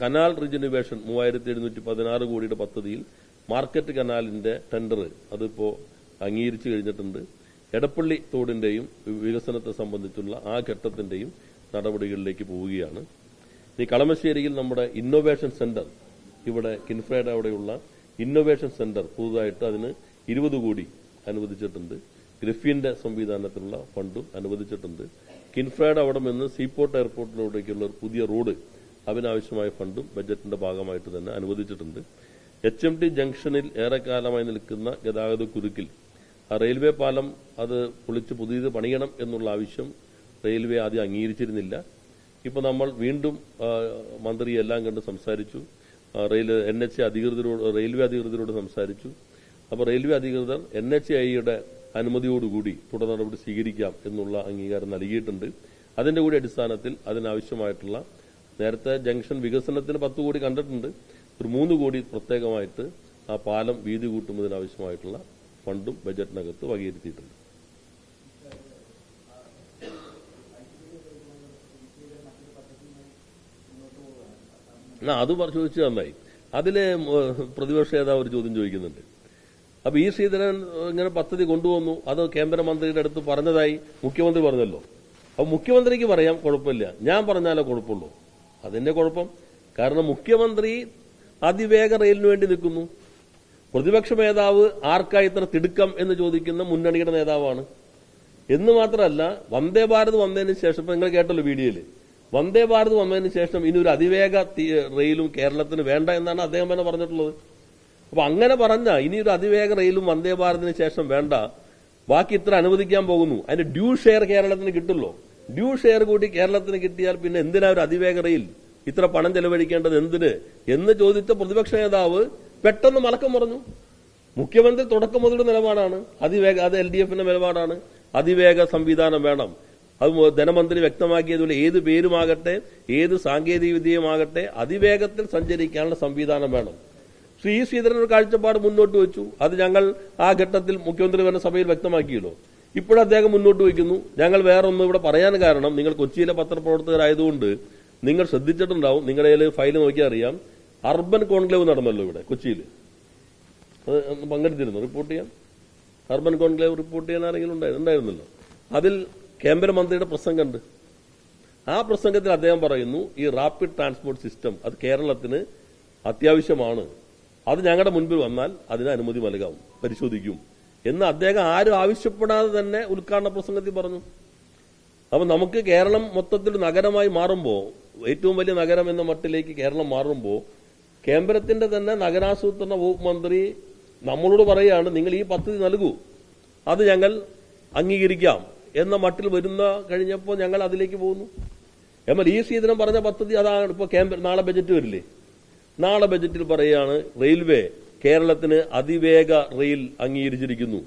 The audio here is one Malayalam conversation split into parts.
കനാൽ റിജനുവേഷൻ മൂവായിരത്തി എഴുന്നൂറ്റി പതിനാറ് കോടിയുടെ പദ്ധതിയിൽ മാർക്കറ്റ് കനാലിന്റെ ടെൻഡർ അതിപ്പോ അംഗീകരിച്ചു കഴിഞ്ഞിട്ടുണ്ട്. എടപ്പള്ളി തോടിന്റെയും വികസനത്തെ സംബന്ധിച്ചുള്ള ആ ഘട്ടത്തിന്റെയും നടപടികളിലേക്ക് പോവുകയാണ്. ഇനി കളമശ്ശേരിയിൽ നമ്മുടെ ഇന്നോവേഷൻ സെന്റർ ഇവിടെ കിൻഫ്രയുടെ അവിടെയുള്ള ഇന്നോവേഷൻ സെന്റർ പുതുതായിട്ട് അതിന് ഇരുപത് കോടി അനുവദിച്ചിട്ടുണ്ട്. ഗ്രിഫിന്റെ സംവിധാനത്തിലുള്ള ഫണ്ടും അനുവദിച്ചിട്ടുണ്ട്. കിൻഫ്രയുടെ അവിടെ നിന്ന് സീപോർട്ട് എയർപോർട്ടിലൂടേക്കുള്ള ഒരു പുതിയ റോഡ് അതിനാവശ്യമായ ഫണ്ടും ബജറ്റിന്റെ ഭാഗമായിട്ട് തന്നെ അനുവദിച്ചിട്ടുണ്ട്. എച്ച് എം ടി ജംഗ്ഷനിൽ ഏറെക്കാലമായി നിൽക്കുന്ന ഗതാഗത കുരുക്കിൽ റെയിൽവേ പാലം അത് പൊളിച്ച് പുതിയത് പണിയണം എന്നുള്ള ആവശ്യം റെയിൽവേ ആദ്യം അംഗീകരിച്ചിരുന്നില്ല. ഇപ്പോൾ നമ്മൾ വീണ്ടും മന്ത്രി എല്ലാം കണ്ട് സംസാരിച്ചു. റെയിൽ എൻ എച്ച് അധികൃതരോട് റെയിൽവേ അധികൃതരോട് സംസാരിച്ചു. അപ്പോൾ റെയിൽവേ അധികൃതർ എൻ എച്ച് ഐയുടെ അനുമതിയോടുകൂടി തുടർ നടപടി സ്വീകരിക്കാം എന്നുള്ള അംഗീകാരം നൽകിയിട്ടുണ്ട്. അതിന്റെ കൂടി അടിസ്ഥാനത്തിൽ അതിനാവശ്യമായിട്ടുള്ള നേരത്തെ ജംഗ്ഷൻ വികസനത്തിന് പത്ത് കോടി കണ്ടിട്ടുണ്ട്. ഒരു മൂന്ന് കോടി പ്രത്യേകമായിട്ട് ആ പാലം വീതി കൂട്ടുന്നതിനാവശ്യമായിട്ടുള്ള ഫണ്ടും ബജറ്റിനകത്ത് വകയിരുത്തിയിട്ടുണ്ട്. എന്നാ അത് ചോദിച്ചു നന്നായി. അതിൽ പ്രതിപക്ഷ നേതാവ് ഒരു ചോദ്യം ചോദിക്കുന്നുണ്ട്. അപ്പൊ ഈ ശ്രീധരൻ ഇങ്ങനെ പദ്ധതി കൊണ്ടുവന്നു. അത് കേന്ദ്രമന്ത്രിയുടെ അടുത്ത് പറഞ്ഞതായി മുഖ്യമന്ത്രി പറഞ്ഞല്ലോ. അപ്പൊ മുഖ്യമന്ത്രിക്ക് പറയാം കുഴപ്പമില്ല. ഞാൻ പറഞ്ഞാലോ കുഴപ്പമുള്ളൂ. അതിന്റെ കുഴപ്പം. കാരണം മുഖ്യമന്ത്രി അതിവേഗ റെയിലിന് വേണ്ടി നിൽക്കുന്നു. പ്രതിപക്ഷ നേതാവ് ആർക്കാ ഇത്ര തിടുക്കം എന്ന് ചോദിക്കുന്ന മുന്നണിയുടെ നേതാവാണ്. എന്ന് മാത്രമല്ല വന്ദേ ഭാരത് വന്നതിന് ശേഷം നിങ്ങൾ കേട്ടല്ലോ വീഡിയോയിൽ. വന്ദേ ഭാരത് വന്നതിന് ശേഷം ഇനി ഒരു അതിവേഗ റെയിലും കേരളത്തിന് വേണ്ട എന്നാണ് അദ്ദേഹം തന്നെ പറഞ്ഞിട്ടുള്ളത്. അപ്പൊ അങ്ങനെ പറഞ്ഞ ഇനി ഒരു അതിവേഗ റെയിലും വന്ദേ ഭാരതിന് ശേഷം വേണ്ട. ബാക്കി ഇത്ര അനുവദിക്കാൻ പോകുന്നു. അതിന്റെ ഡ്യൂ ഷെയർ കേരളത്തിന് കിട്ടുമല്ലോ. ഡ്യൂ ഷെയർ കൂടി കേരളത്തിന് കിട്ടിയാൽ പിന്നെ എന്തിനാ ഒരു അതിവേഗതയിൽ ഇത്ര പണം ചെലവഴിക്കേണ്ടത് എന്തിന്? എന്ന് ചോദിച്ച പ്രതിപക്ഷ നേതാവ് പെട്ടെന്ന് മലക്കം പറഞ്ഞു മുഖ്യമന്ത്രി തുടക്കം മുതലുള്ള നിലപാടാണ്. അതിവേഗ അത് എൽ ഡി എഫിന്റെ നിലപാടാണ്. അതിവേഗ സംവിധാനം വേണം. അത് ധനമന്ത്രി വ്യക്തമാക്കിയതുപോലെ ഏത് പേരുമാകട്ടെ ഏത് സാങ്കേതിക വിദ്യയുമാകട്ടെ അതിവേഗത്തിൽ സഞ്ചരിക്കാനുള്ള സംവിധാനം വേണം. ശ്രീ ശ്രീധരൻ ഒരു കാഴ്ചപ്പാട് മുന്നോട്ട് വെച്ചു. അത് ഞങ്ങൾ ആ ഘട്ടത്തിൽ മുഖ്യമന്ത്രി വരുന്ന സഭയിൽ വ്യക്തമാക്കിയല്ലോ. ഇപ്പോഴും അദ്ദേഹം മുന്നോട്ട് വയ്ക്കുന്നു. ഞങ്ങൾ വേറൊന്നും ഇവിടെ പറയാൻ കാരണം നിങ്ങൾ കൊച്ചിയിലെ പത്രപ്രവർത്തകരായതുകൊണ്ട് നിങ്ങൾ ശ്രദ്ധിച്ചിട്ടുണ്ടാവും. നിങ്ങളുടെ കയ്യിൽ ഫയൽ നോക്കിയാൽ അറിയാം. അർബൻ കോൺക്ലേവ് നടന്നല്ലോ ഇവിടെ കൊച്ചിയിൽ. അത് പങ്കെടുത്തിരുന്നു? റിപ്പോർട്ട് ചെയ്യാൻ? അർബൻ കോൺക്ലേവ് റിപ്പോർട്ട് ചെയ്യാൻ ആരെങ്കിലും ഉണ്ടായി- ഉണ്ടായിരുന്നല്ലോ. അതിൽ കേന്ദ്രമന്ത്രിയുടെ പ്രസംഗമുണ്ട് ആ പ്രസംഗത്തിൽ അദ്ദേഹം പറയുന്നു ഈ റാപ്പിഡ് ട്രാൻസ്പോർട്ട് സിസ്റ്റം അത് കേരളത്തിന് അത്യാവശ്യമാണ്. അത് ഞങ്ങളുടെ മുൻപിൽ വന്നാൽ അതിന് അനുമതി നൽകാം പരിശോധിക്കും. എന്ന് അദ്ദേഹം ആരും ആവശ്യപ്പെടാതെ തന്നെ ഉദ്ഘാടന പ്രസംഗത്തിൽ പറഞ്ഞു. അപ്പൊ നമുക്ക് കേരളം മൊത്തത്തിൽ നഗരമായി മാറുമ്പോൾ ഏറ്റവും വലിയ നഗരം എന്ന മട്ടിലേക്ക് കേരളം മാറുമ്പോൾ കേന്ദ്രത്തിന്റെ തന്നെ നഗരാസൂത്രണ വകുപ്പ് മന്ത്രി നമ്മളോട് പറയുകയാണ് നിങ്ങൾ ഈ പദ്ധതി നൽകൂ. അത് ഞങ്ങൾ അംഗീകരിക്കാം. എന്ന മട്ടിൽ വരുന്ന കഴിഞ്ഞപ്പോൾ ഞങ്ങൾ അതിലേക്ക് പോകുന്നു. എന്നാൽ ഈ സീതനം പറഞ്ഞ പദ്ധതി അതാണ്. ഇപ്പോൾ കേന്ദ്ര നാളെ ബജറ്റ് വരില്ലേ? നാളെ ബജറ്റിൽ പറയുകയാണ് റെയിൽവേ കേരളത്തിന് അതിവേഗ റെയിൽ അംഗീകരിച്ചിരിക്കുന്നു.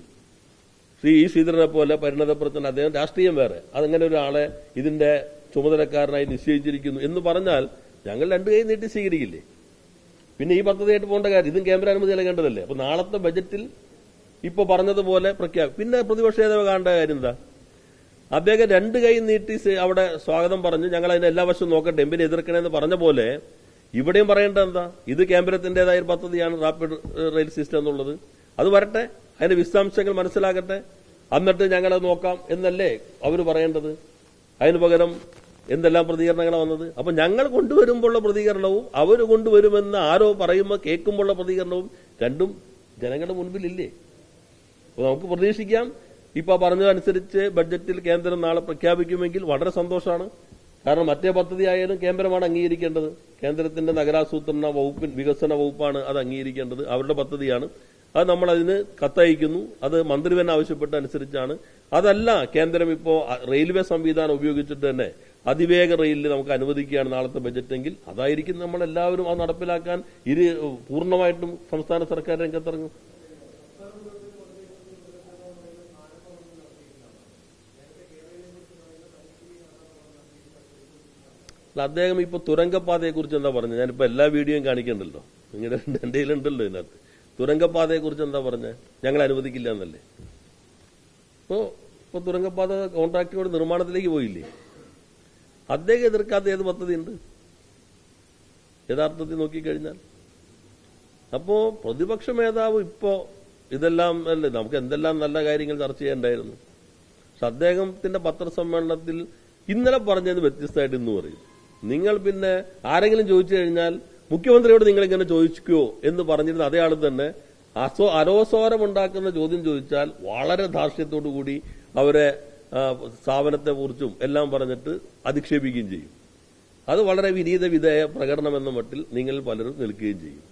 ശ്രീ ഇ ശ്രീധരനെ പോലെ പരിണതപ്പെടുത്തുന്ന അദ്ദേഹം രാഷ്ട്രീയം വേറെ. അതങ്ങനെ ഒരാളെ ഇതിന്റെ ചുമതലക്കാരനായി നിശ്ചയിച്ചിരിക്കുന്നു എന്ന് പറഞ്ഞാൽ ഞങ്ങൾ രണ്ടു കൈ നീട്ടി സ്വീകരിക്കില്ലേ? പിന്നെ ഈ പദ്ധതിയായിട്ട് പോകേണ്ട കാര്യം ഇതും കേന്ദ്ര അനുമതി നൽകേണ്ടതല്ലേ അപ്പൊ നാളത്തെ ബജറ്റിൽ ഇപ്പൊ പറഞ്ഞതുപോലെ പ്രഖ്യാപി പിന്നെ പ്രതിപക്ഷ നേതാവ് കാണേണ്ട കാര്യം എന്താ? അദ്ദേഹം രണ്ട് കൈ നീട്ടി അവിടെ സ്വാഗതം പറഞ്ഞു ഞങ്ങൾ അതിന്റെ എല്ലാ വശവും നോക്കട്ടെ എമ്പിനെ എതിർക്കണമെന്ന് പറഞ്ഞ പോലെ ഇവിടെയും പറയേണ്ടത് എന്താ? ഇത് കേന്ദ്രത്തിന്റേതായ ഒരു പദ്ധതിയാണ് റാപ്പിഡ് റെയിൽ സിസ്റ്റം എന്നുള്ളത്. അത് വരട്ടെ അതിന്റെ വിശദാംശങ്ങൾ മനസ്സിലാകട്ടെ. എന്നിട്ട് ഞങ്ങളത് നോക്കാം എന്നല്ലേ അവർ പറയേണ്ടത്? അതിന് പകരം എന്തെല്ലാം പ്രതികരണങ്ങളാണ് വന്നത്? അപ്പൊ ഞങ്ങൾ കൊണ്ടുവരുമ്പോഴുള്ള പ്രതികരണവും അവർ കൊണ്ടുവരുമെന്ന് ആരോ പറയുമ്പോൾ കേൾക്കുമ്പോഴുള്ള പ്രതികരണവും രണ്ടും ജനങ്ങളുടെ മുൻപിലില്ലേ? അപ്പോൾ നമുക്ക് പ്രതീക്ഷിക്കാം. ഇപ്പൊ പറഞ്ഞതനുസരിച്ച് ബഡ്ജറ്റിൽ കേന്ദ്രം നാളെ പ്രഖ്യാപിക്കുമെങ്കിൽ വളരെ സന്തോഷമാണ്. കാരണം മറ്റേ പദ്ധതി ആയാലും കേന്ദ്രമാണ് അംഗീകരിക്കേണ്ടത്. കേന്ദ്രത്തിന്റെ നഗരാസൂത്രണ വകുപ്പിൻ വികസന വകുപ്പാണ് അത് അംഗീകരിക്കേണ്ടത്. അവരുടെ പദ്ധതിയാണ്. അത് നമ്മൾ അതിന് കത്തയക്കുന്നു. അത് മന്ത്രി തന്നെ ആവശ്യപ്പെട്ട അനുസരിച്ചാണ് അതല്ല കേന്ദ്രം ഇപ്പോൾ റെയിൽവേ സംവിധാനം ഉപയോഗിച്ചിട്ട് തന്നെ അതിവേഗ റെയിലിൽ നമുക്ക് അനുവദിക്കുകയാണ് നാളത്തെ ബജറ്റെങ്കിൽ. അതായിരിക്കും നമ്മൾ എല്ലാവരും അത് നടപ്പിലാക്കാൻ ഇരു പൂർണമായിട്ടും സംസ്ഥാന സർക്കാർ രംഗത്തിറങ്ങും. അല്ല അദ്ദേഹം ഇപ്പൊ തുരങ്കപ്പാതയെ കുറിച്ച് എന്താ പറഞ്ഞത് ഞാനിപ്പോ എല്ലാ വീഡിയോയും കാണിക്കണ്ടല്ലോ. നിങ്ങളുടെ എന്റെ കയ്യിലുണ്ടല്ലോ ഇതിനകത്ത്. തുരങ്കപ്പാതയെ കുറിച്ച് എന്താ പറഞ്ഞത് ഞങ്ങൾ അനുവദിക്കില്ല എന്നല്ലേ? ഇപ്പോ ഇപ്പൊ തുരങ്കപ്പാത കോൺട്രാക്ടറോട് നിർമ്മാണത്തിലേക്ക് പോയില്ലേ? അദ്ദേഹം എതിർക്കാത്ത ഏത് പദ്ധതി ഉണ്ട് യഥാർത്ഥത്തിൽ നോക്കിക്കഴിഞ്ഞാൽ. അപ്പോ പ്രതിപക്ഷ മേധാവ് ഇപ്പോ ഇതെല്ലാം അല്ലേ നമുക്ക് എന്തെല്ലാം നല്ല കാര്യങ്ങൾ ചർച്ച ചെയ്യേണ്ടായിരുന്നു. പക്ഷെ അദ്ദേഹത്തിന്റെ പത്രസമ്മേളനത്തിൽ ഇന്നലെ പറഞ്ഞത് വ്യത്യസ്തമായിട്ട് ഇന്ന് പറയും. നിങ്ങൾ പിന്നെ ആരെങ്കിലും ചോദിച്ചു കഴിഞ്ഞാൽ മുഖ്യമന്ത്രിയോട് നിങ്ങൾ ഇങ്ങനെ ചോദിക്കുമോ എന്ന് പറഞ്ഞിരുന്ന അതേ ആൾ തന്നെ അസോ അരോസോരമുണ്ടാക്കുന്ന ചോദ്യം ചോദിച്ചാൽ വളരെ ധാർഷ്ട്യത്തോടു കൂടി അവരെ സ്ഥാപനത്തെ കുറിച്ചും എല്ലാം പറഞ്ഞിട്ട് അധിക്ഷേപിക്കുകയും ചെയ്യും. അത് വളരെ വിനീത വിധേയ പ്രകടനം എന്ന മട്ടിൽ നിങ്ങൾ പലരും നിൽക്കുകയും ചെയ്യും.